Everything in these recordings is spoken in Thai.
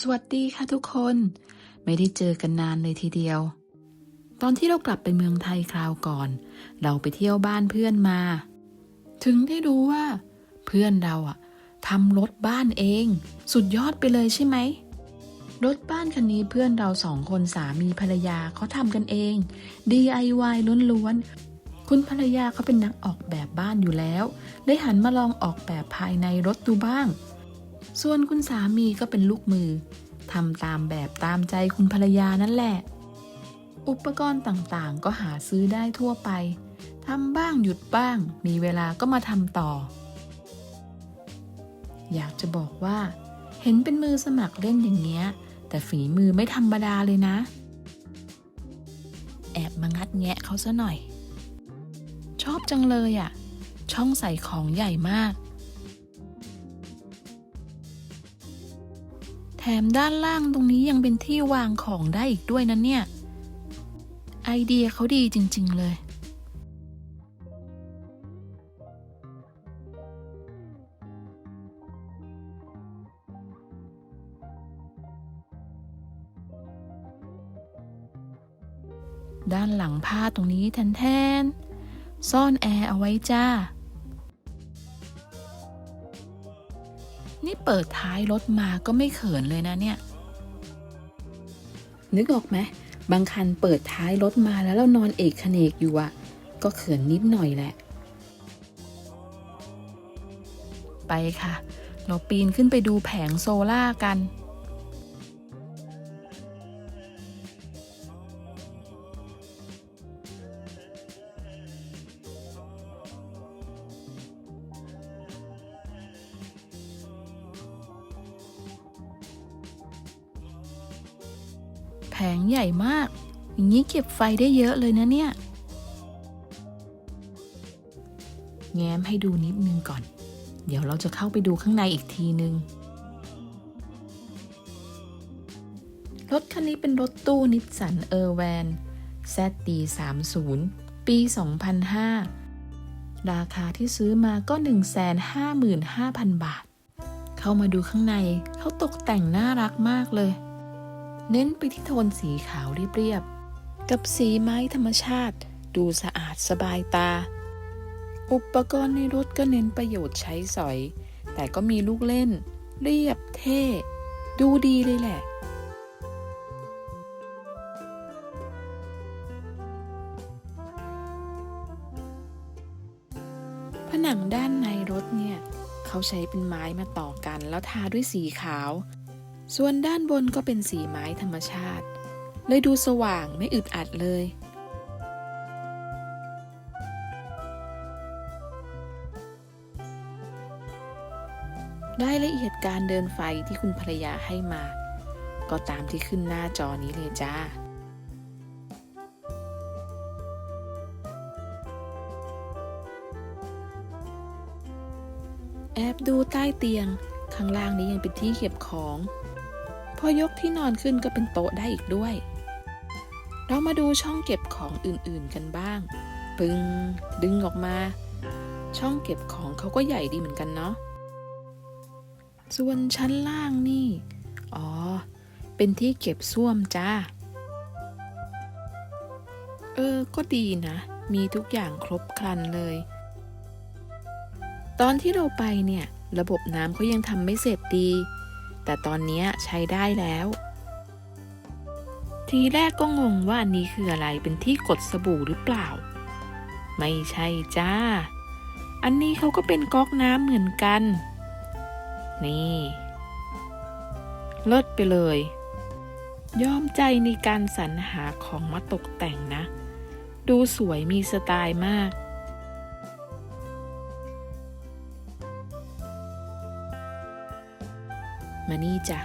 สวัสดีค่ะทุกคน ไม่ได้เจอกันนานเลยทีเดียว ตอนที่เรากลับไปเมืองไทยคราวก่อน เราไปเที่ยวบ้านเพื่อนมา ถึงได้รู้ว่า เพื่อนเราอะทำรถบ้านเอง สุดยอดไปเลยใช่ไหมรถบ้านคันนี้เพื่อนเราสองคนสามีภรรยาเขาทำกันเอง DIY ล้วนๆ คุณภรรยาเขาเป็นนักออกแบบบ้านอยู่แล้ว ได้หันมาลองออกแบบภายในรถดูบ้าง ส่วนคุณสามีก็เป็นลูกมือทำตามแบบตามใจคุณภรรยานั่นแหละ อุปกรณ์ต่างๆ ก็หาซื้อได้ทั่วไปทำบ้างหยุดบ้าง มีเวลาก็มาทำต่อ อยากจะบอกว่า เห็นเป็นมือสมัครเล่นอย่างเงี้ย แต่ฝีมือไม่ธรรมดาเลยนะ แอบมางัดแงะเขาซะหน่อย ชอบจังเลยอะ่ะ ช่องใส่ของใหญ่มาก แถมด้านล่างตรงนี้ยังเป็นที่วางของได้อีกด้วยนะเนี่ย ไอเดียเขาดีจริง ๆ เลย ด้านหลังผ้าตรงนี้แทนๆ ซ่อนแอร์เอาไว้จ้า เปิดท้ายรถมาก็ไม่เขินเลยนะเนี่ย นึกออกไหมบางคันเปิดท้ายรถมาแล้วเรานอนเอกขเนกอยู่อะก็เขินนิดหน่อยแหละ ไปค่ะ เราปีนขึ้นไปดูแผงโซล่ากัน แผงใหญ่มาก อย่างนี้เก็บไฟได้เยอะเลยนะเนี่ย แง้มให้ดูนิดนึงก่อน เดี๋ยวเราจะเข้าไปดูข้างในอีกทีนึง รถคันนี้เป็นรถตู้นิสสันเออร์แวน ZD30 ปี 2005 ราคาที่ซื้อมาก็ 155,000 บาท เข้ามาดูข้างในเขาตกแต่งน่ารักมากเลย เน้นไปที่โทนสีขาวเรียบๆ กับสีไม้ธรรมชาติ ดูสะอาดสบายตา อุปกรณ์ในรถก็เน้นประโยชน์ใช้สอย แต่ก็มีลูกเล่น เรียบเท่ ดูดีเลยแหละ ผนังด้านในรถเนี่ย เขาใช้เป็นไม้มาต่อกันแล้วทาด้วยสีขาว ส่วนด้านบนก็เป็นสีไม้ธรรมชาติ เลยดูสว่างไม่อึดอัดเลยได้ละเอียดการเดินไฟที่คุณภรรยาให้มา ก็ตามที่ขึ้นหน้าจอนี้เลยจ้าแอบดูใต้เตียง ข้างล่างนี้ยังเป็นที่เก็บของ พอยกที่นอนขึ้นก็เป็นโต๊ะได้อีกด้วย เรามาดูช่องเก็บของอื่นๆกันบ้าง ปึงดึงออกมา ช่องเก็บของเขาก็ใหญ่ดีเหมือนกันเนาะ ส่วนชั้นล่างนี่ อ๋อ เป็นที่เก็บส้วมจ้า เออ ก็ดีนะ มีทุกอย่างครบครันเลย ตอนที่เราไปเนี่ย ระบบน้ำเขายังทำไม่เสร็จดี แต่ตอนนี้ใช้ได้แล้ว ทีแรกก็งงว่าอันนี้คืออะไรเป็นที่กดสบู่หรือเปล่า ไม่ใช่จ้า อันนี้เขาก็เป็นก๊อกน้ำเหมือนกัน นี่เลิศไปเลย ยอมใจในการสรรหาของมาตกแต่งนะ ดูสวยมีสไตล์มาก มานี่จ้ะ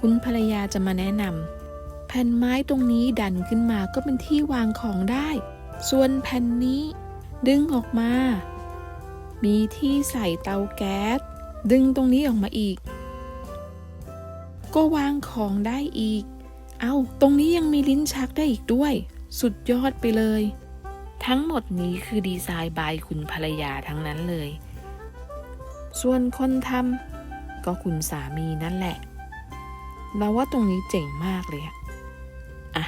คุณภรรยาจะมาแนะนำแผ่นไม้ตรงนี้ดันขึ้นมาก็เป็นที่วางของได้ ส่วนแผ่นนี้ ดึงออกมา มีที่ใส่เตาแก๊ส ดึงตรงนี้ออกมาอีก ก็วางของได้อีก เอาตรงนี้ยังมีลิ้นชักได้อีกด้วย สุดยอดไปเลย ทั้งหมดนี้คือดีไซน์บายคุณภรรยาทั้งนั้นเลย ส่วนคนทำ ก็คุณสามีนั่นแหละ เราว่าตรงนี้เจ๋งมากเลยอะอะ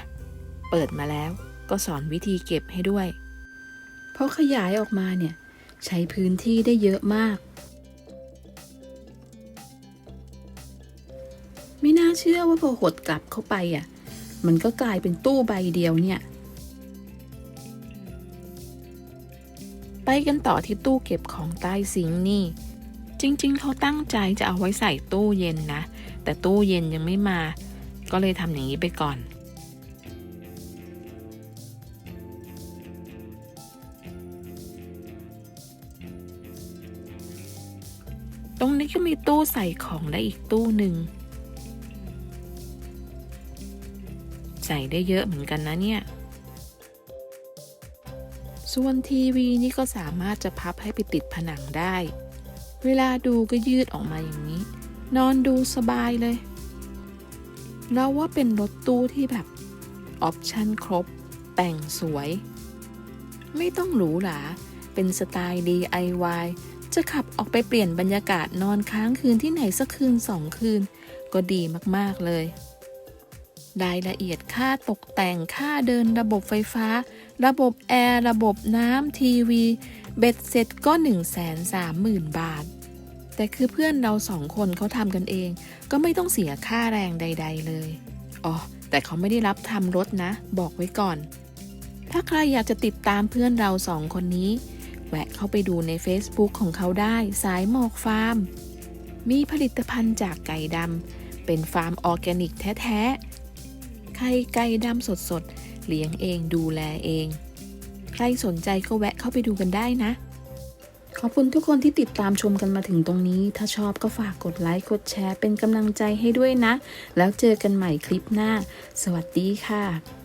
เปิดมาแล้วก็สอนวิธีเก็บให้ด้วย เพราะขยายออกมาเนี่ย ใช้พื้นที่ได้เยอะมาก ไม่น่าเชื่อว่าพอหดกลับเข้าไปอะ มันก็กลายเป็นตู้ใบเดียวเนี่ย ไปกันต่อที่ตู้เก็บของใต้ซิงค์นี่ จริง ๆ เขาตั้งใจจะเอาไว้ใส่ตู้เย็นนะ แต่ตู้เย็นยังไม่มา ก็เลยทำอย่างนี้ไปก่อน ตรงนี้ก็มีตู้ใส่ของได้อีกตู้หนึ่ง ใส่ได้เยอะเหมือนกันนะเนี่ยส่วนทีวีนี่ก็สามารถจะพับให้ไปติดผนังได้ เวลาดูก็ยืดออกมาอย่างนี้ นอนดูสบายเลย เราว่าเป็นรถตู้ที่แบบ ออปชั่นครบ แต่งสวย ไม่ต้องหรูหรา เป็นสไตล์ DIY จะขับออกไปเปลี่ยนบรรยากาศนอนค้างคืนที่ไหนสักคืนสองคืน ก็ดีมาก ๆ เลย รายละเอียดค่าตกแต่งค่าเดินระบบไฟฟ้า ระบบแอร์ ระบบน้ำทีวี เบ็ดเสร็จก็1 3 0 0 0 0 บาท แต่คือเพื่อนเราสองคนเขาทำกันเอง ก็ไม่ต้องเสียค่าแรงใด ๆ เลย อ๋อ แต่เขาไม่ได้รับทำรถนะ บอกไว้ก่อน ถ้าใครอยากจะติดตามเพื่อนเราสองคนนี้ แวะเข้าไปดูใน Facebook ของเขาได้ สายหมอกฟาร์ม มีผลิตภัณฑ์จากไก่ดำ เป็นฟาร์มออร์แกนิกแท้ ๆ ไข่ไก่ดำสดๆ เลี้ยงเองดูแลเอง ครสนใจก็แวะเข้าไปดูกันได้นะ ขอบคุณทุกคนที่ติดตามชมกันมาถึงตรงนี้ ถ้าชอบก็ฝากกดไลค์กดแชร์เป็นกำลังใจให้ด้วยนะ แล้วเจอกันใหม่คลิปหน้า สวัสดีค่ะ